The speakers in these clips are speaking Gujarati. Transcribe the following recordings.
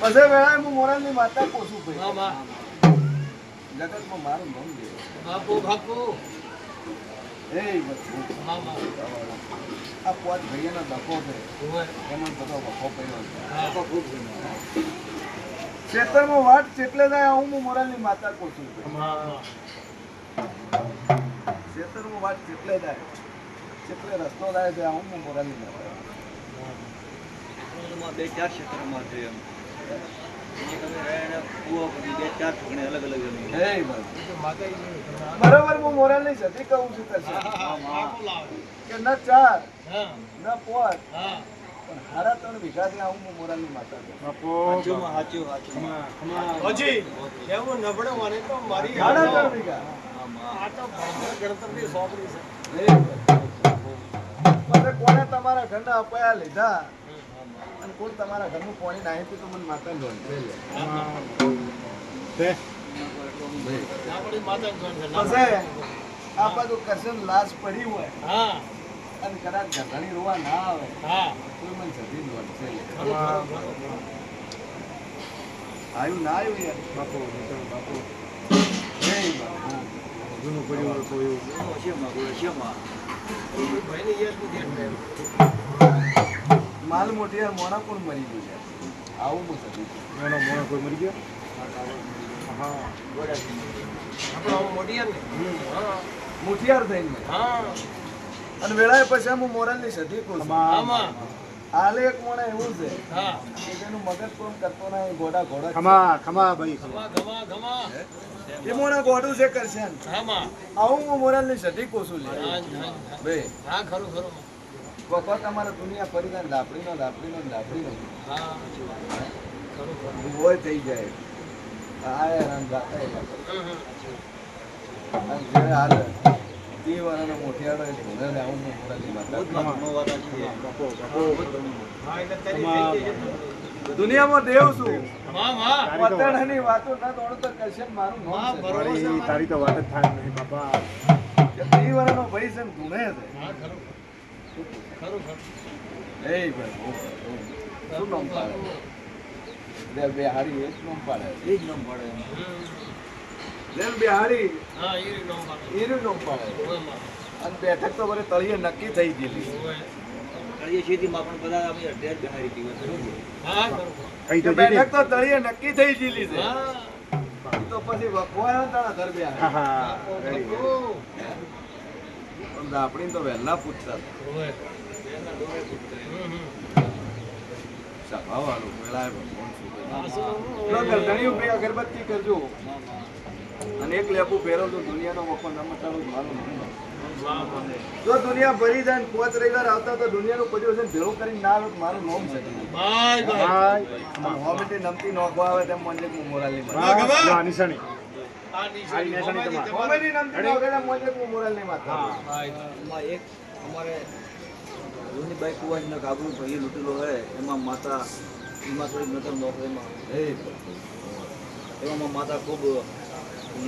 પછી વેળાએ હું મોરાલની માતા પોસું ભાઈ. હા માં જગતમાં મારું નામ દે બાપુ બાપુ એ આ પાંચ ભાઈઓનો ડખો છે. એમાં બધો વખો પડ્યો છે. ખેતરમાં વાટ ચેટલે જાય હું હું મોરાલની માતા કોશું હા ખેતરમાં વાટ ચેટલે જાય ચેટલે રસ્તો જાય છે હું હું મોરાલની માતા બે. ચાર ક્ષેત્રમાં છે એમ હું મોરલ બરોબર મોરાલની સતી કહું છું કે ન ચાર ન પોત પણ હારા ત્રણ વીઘા ત્યાં હું મોરલની માતા હજી એવું નબળો મને તો મારી હારા ત્રણ વીઘા. આ તો ગણતરની સોંપણી છે. કોને તમારા ઘરના અપાયા લીધા? અને કોણ તમારા ઘરનું પાણી નાહી તો મને માતા લોન છે લે. આપણી માતા જ છે પછી આ બધું કરશન લાશ પડી હોય હા. અને કદાચ ઘણી રોવા ના આવે હા. કોઈ મને જતી લોન છે. આવ્યું ના આવ્યું યાર? બાપુ બાપુ. શેમાં બોલે શેમાં ભાઈને યાદ નથી. માલ મોટી મોણા પણ મરી ગયું છે. આવું બહુ થતું આપણે મોણા કોઈ ને? હા. મુઠિયાર થઈને મરી. હા. અને વેળાએ પછી હું મોરલની સધી કહું. આમાં. એક મોણા એવું છે? હા. કે મગજ કોમ કરતો ના ગોડા ઘોડા ખમા ખમા ભાઈ ખમા. એ મોણા ગોડું છે કરશે આવું હું મોરલની સધી કોશું છું લે. બે. હા ખરું ખરું. વખત અમારે દુનિયા પરિવાર લાપડીનો લાપડીનો લાપડીનો. ખરું હોય થઈ જાય. આયા રામ જાતા એલા કરે. હમ, હમ. અને જે હાલ. તી વાળાનો મોઠિયાળો એ ધોને ને આવું હું મોરલની માતા બહુ જ વાત સાચી છે. હા એટલે તારી થઈ ગઈ છે. દુનિયામાં દેવ છું. તો વાત- ના દોડો તો કરશન મારું. તારી તો વાત જ થાય નહીં બાપા. વાળાનો ભાઈ છે ને ધૂણે છે. હા ખરું ખરું. ખરું એ ભાઈ શું નામ પાડે? લે બે હારી એ જ નામ પાડે? એ જ નામ પડે. એમ. બે હારી. હા એ નામ પાડે. એનું નામ પાડે. અને બેઠક તો બરે તળિયે નક્કી થઈ ગયેલી. કરીએ ખેતીમાં પણ બધા અમે અઢાર બિહારી હા બેઠક તો તળિયે નક્કી થઈ ગયેલી છે. હા. તો પછી વખવાયો તારા ઘર હા હા. ready. બાપુ. પણ આપણી તો વહેલા પૂછતા. સભાવાળું ભગવાન શું અગરબત્તી કરજો. અને એક દુનિયાનો વખો ન મારું. જો દુનિયા ભરી જાય ને પાંચ રવિવાર આવતા તો દુનિયાનું ને ભેળું કરીને ના આવે મારું નામ છે. નમતી નોખવા આવે તેમ મને મોરાલી અમારે જૂની કુવાજના કાબુ ભાઈએ લૂંટેલો હોય એમાં માતા એમાં નોકરીમાં. માતા ખૂબ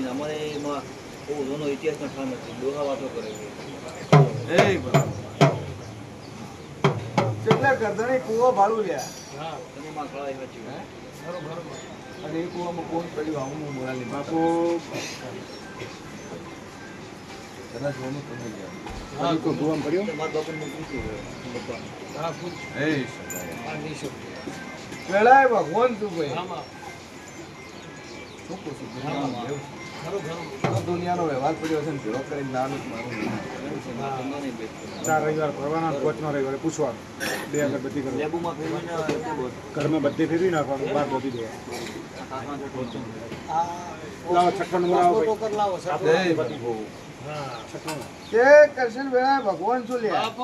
અમારે એમાં બહુ જૂનો ઇતિહાસનો ઠામ નથી ડોહા વાતો કરે છે. એ કેટલા ગરદણી કુવો ભાડું લ્યા. હા તમે માં કળાઈ હે? ખરું અને એ કૂવામાં કોણ પડ્યું આવું હું મોરાલી બાપો. કદાચ હોનું તમે ગયા તો તો મારા બાપાને પૂછ્યું હા પૂછ. વેળાએ ભગવાન શું ભાઈ. શું પૂછું દુનિયાનો વ્યવહાર. પડ્યો છે ને ભેળો કરીને નાનું મારું રવિવાર ફરવાના પાંચમા રવિવારે પૂછવાનું. બે અગરબત્તી ઘરમાં. બધે ફેરવી નાખવાનું બહાર બધી ઠોચું. લાવો છઠ્ઠો નંબર આવો છઠ્ઠો ભગવાન શું લ્યા બાપ.